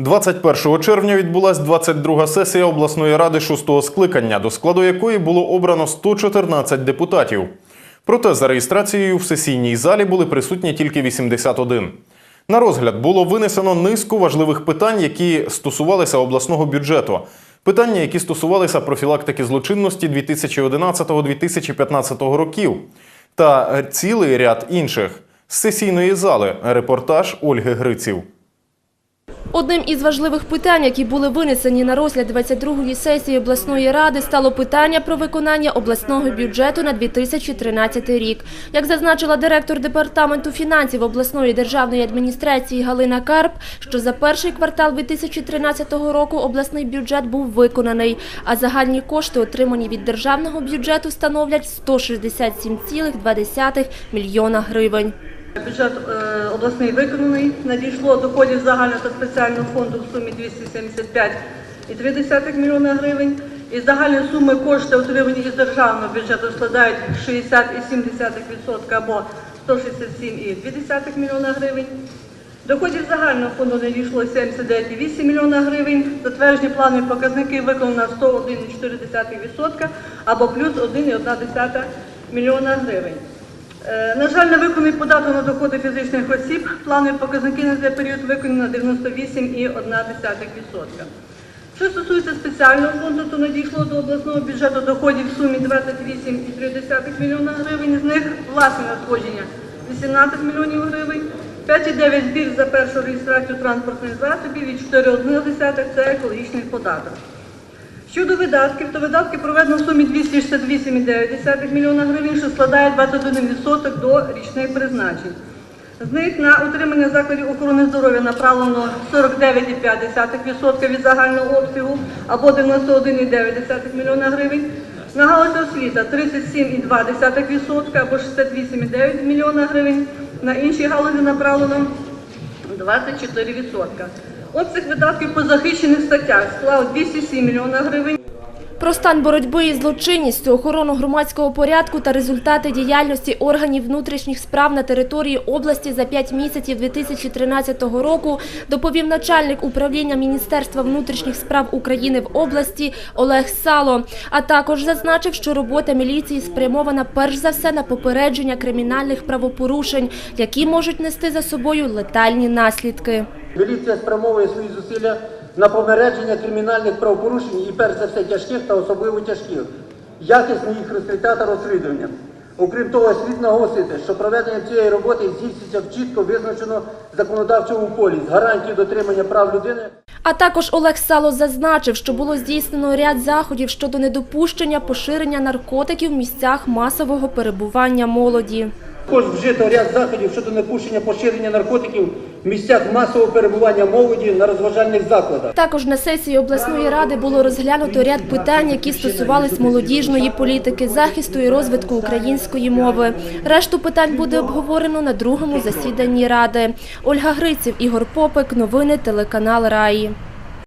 21 червня відбулася 22-га сесія обласної ради 6-го скликання, до складу якої було обрано 114 депутатів. Проте за реєстрацією в сесійній залі були присутні тільки 81. На розгляд було винесено низку важливих питань, які стосувалися обласного бюджету. Питання, які стосувалися профілактики злочинності 2011-2015 років, та цілий ряд інших. З сесійної зали репортаж Ольги Гриців. Одним із важливих питань, які були винесені на розгляд 22-ї сесії обласної ради, стало питання про виконання обласного бюджету на 2013 рік. Як зазначила директор департаменту фінансів обласної державної адміністрації Галина Карп, що за перший квартал 2013 року обласний бюджет був виконаний, а загальні кошти, отримані від державного бюджету, становлять 167,2 мільйона гривень. Бюджет е, обласний виконаний. Надійшло доходів загального та спеціального фонду в сумі 275,3 мільйона гривень. І загальні суми коштів, отримані із державного бюджету, складають 60,7% або 167,2 мільйона гривень. Доходів загального фонду надійшло 79,8 мільйона гривень. Затверджені планові показники виконано 101,4% або плюс 1,1 мільйона гривень. Е, На жаль, не виконаний податок на доходи фізичних осіб. Планові показники на цей період виконані на 98,1%. Що стосується спеціального фонду, то надійшло до обласного бюджету доходів в сумі 28,3 мільйона гривень. З них власне надходження 18 мільйонів гривень, 5,9 збір за першу реєстрацію транспортних засобів і 4,1 – це екологічний податок. Щодо видатків, то видатки проведено в сумі 268,9 мільйона гривень, що складає 21% до річних призначень. З них на утримання закладів охорони здоров'я направлено 49,5% від загального обсягу або 91,9 мільйона гривень. На галузь освіта 37,2% або 68,9 мільйона гривень. На інші галузі направлено 24%. Обсяг видатків по захищених статтях склав 207 мільйона гривень. Про стан боротьби із злочинністю, охорону громадського порядку та результати діяльності органів внутрішніх справ на території області за 5 місяців 2013 року доповів начальник управління Міністерства внутрішніх справ України в області Олег Сало. А також зазначив, що робота міліції спрямована перш за все на попередження кримінальних правопорушень, які можуть нести за собою летальні наслідки. Міліція спрямовує свої зусилля на попередження кримінальних правопорушень і перш за все тяжких та особливо тяжких, якісне їх розкриття та розслідування. Окрім того, слід наголосити, що проведення цієї роботи здійснюється в чітко визначено законодавчому полі з гарантією дотримання прав людини. А також Олег Сало зазначив, що було здійснено ряд заходів щодо недопущення поширення наркотиків в місцях масового перебування молоді. Також вжито ряд заходів щодо непущення поширення наркотиків в місцях масового перебування молоді на розважальних закладах. Також на сесії обласної ради було розглянуто ряд питань, які стосувались молодіжної політики, захисту і розвитку української мови. Решту питань буде обговорено на другому засіданні ради. Ольга Гриців, Ігор Попик, новини телеканал Раї.